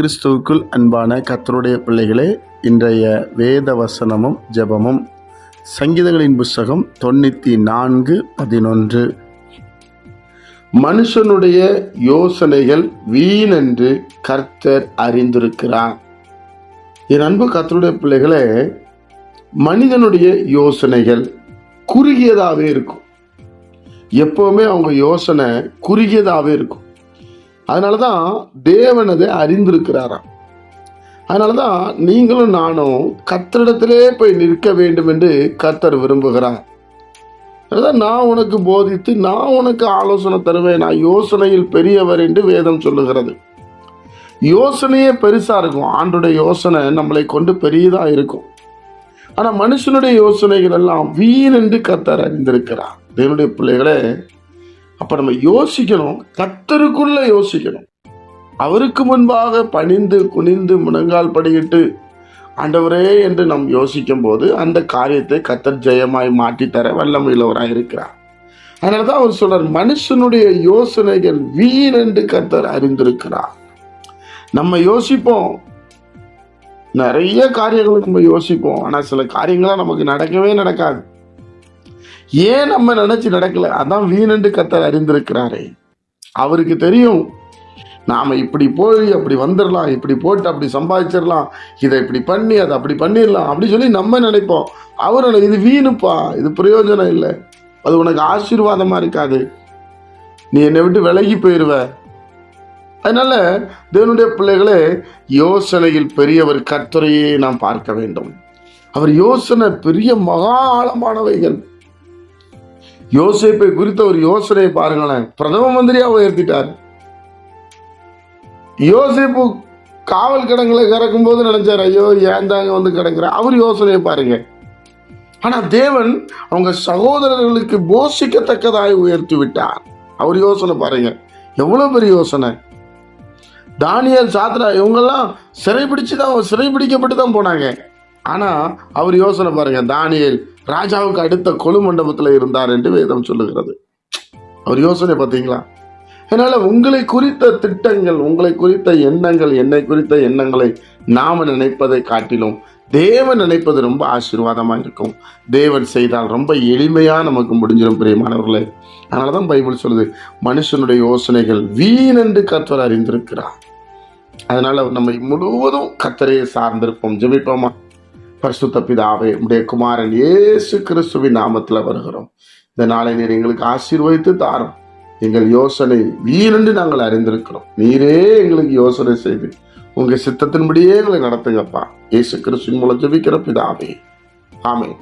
கிறிஸ்துவுக்குள் அன்பான கத்தருடைய பிள்ளைகளே இன்றைய வேத வசனமும் ஜெபமும் சங்கீதங்களின் புஸ்தகம் தொண்ணூற்றி நான்கு பதினொன்று. மனுஷனுடைய யோசனைகள் வீணென்று கர்த்தர் அறிந்திருக்கிறார். என் அன்பு கத்தருடைய பிள்ளைகளே மனிதனுடைய யோசனைகள் குறுகியதாகவே இருக்கும். எப்பவுமே அவங்க யோசனை குறுகியதாகவே இருக்கும். அதனால தான் தேவன் அதை அறிந்திருக்கிறாராம். அதனால தான் நீங்களும் நானும் கத்தரிடத்திலே போய் நிற்க வேண்டும் என்று கர்த்தர் விரும்புகிறார் அதான் நான் உனக்கு போதித்து நான் உனக்கு ஆலோசனை தருவேன். நான் யோசனையில் பெரியவர் என்று வேதம் சொல்லுகிறது. யோசனையே பெருசாக இருக்கும். ஆண்டுடைய யோசனை நம்மளை கொண்டு பெரியதாக இருக்கும். ஆனால் மனுஷனுடைய யோசனைகள் எல்லாம் வீண் என்று கர்த்தர் அறிந்திருக்கிறார். தேவனுடைய பிள்ளைகளே அப்போ நம்ம யோசிக்கணும் கத்தருக்குள்ள யோசிக்கணும். அவருக்கு முன்பாக பணிந்து குனிந்து முழங்கால் படியிட்டு ஆண்டவரே என்று நாம் யோசிக்கும் போது அந்த காரியத்தை கத்தர் ஜெயமாய் மாற்றித்தர வல்லமையிலவராக இருக்கிறார். அதனால தான் அவர் சொல்றார் மனுஷனுடைய யோசனைகள் வீண் என்று கத்தர் அறிந்திருக்கிறார். நம்ம யோசிப்போம். நிறைய காரியங்களை நம்ம யோசிப்போம். ஆனால் சில காரியங்களாக நமக்கு நடக்கவே நடக்காது. ஏன் நம்ம நினைச்சு நடக்கல? அதான் வீணென்று கத்தர் அறிந்திருக்கிறாரே. அவருக்கு தெரியும் நாம் இப்படி போய் அப்படி வந்துடலாம் இப்படி போட்டு அப்படி சம்பாதிச்சிடலாம் இதை இப்படி பண்ணி அதை அப்படி பண்ணிடலாம் அப்படி சொல்லி நம்ம நினைப்போம். அவர் இது வீணுப்பா இது பிரயோஜனம் இல்லை. அது உனக்கு ஆசீர்வாதமாக இருக்காது. நீ என்னை விட்டு விலகி போயிடுவ அதனால தேவனுடைய பிள்ளைகளே யோசனையில் பெரியவர் கர்த்தரையே நாம் பார்க்க வேண்டும். அவர் யோசனை பெரிய மகா ஆழமானவைகள். யோசேப்பை குறித்த ஒரு யோசனையை பாருங்களேன். பிரதம மந்திரியா உயர்த்திட்டார். யோசேப்பு காவல் கிடங்களை கிடக்கும் போது நினைச்சார் ஐயோ ஏன் தாங்க வந்து கிடங்குற அவர் யோசனையை பாருங்க. ஆனா தேவன் அவங்க சகோதரர்களுக்கு போஷிக்கத்தக்கதாய் உயர்த்தி விட்டார். அவர் யோசனை பாருங்க. எவ்வளவு பெரிய யோசனை. தானியல் சாத்ரா இவங்கெல்லாம் சிறைபிடிச்சு தான் சிறைபிடிக்கப்பட்டு தான் போனாங்க. ஆனா அவர் யோசனை பாருங்க. தானியல் ராஜாவுக்கு அடுத்த கொலு மண்டபத்தில் இருந்தார் என்று வேதம் சொல்லுகிறது. அவர் யோசனை பார்த்தீங்களா? அதனால உங்களை குறித்த திட்டங்கள் உங்களை குறித்த எண்ணங்கள் என்னை குறித்த எண்ணங்களை நாம் நினைப்பதை காட்டிலும் தேவன் நினைப்பது ரொம்ப ஆசீர்வாதமாக இருக்கும். தேவன் செய்தால் ரொம்ப எளிமையாக நமக்கு முடிஞ்சிடும் பிரியமானவர்களே. அதனால தான் பைபிள் சொல்லுது மனுஷனுடைய யோசனைகள் வீணென்று கற்றவர் அறிந்திருக்கிறார். அதனால நம்மை முழுவதும் கத்தரையை சார்ந்திருப்போம். ஜெபிப்போமா? பரிசுத்த பிதாவே உடைய குமாரன் இயேசு கிறிஸ்துவின் நாமத்தில் வருகிறோம். இந்த நாளை நீர் எங்களுக்கு ஆசீர்வதித்து தாரும். எங்கள் யோசனை வீணென்று நாங்கள் அறிந்திருக்கிறோம். நீரே எங்களுக்கு யோசனை செய்து உங்கள் சித்தத்தின்படியே எங்களை நடத்துங்கப்பா. இயேசு கிறிஸ்துவின் மூலம் ஜபிக்கிற பிதாவே. ஆமே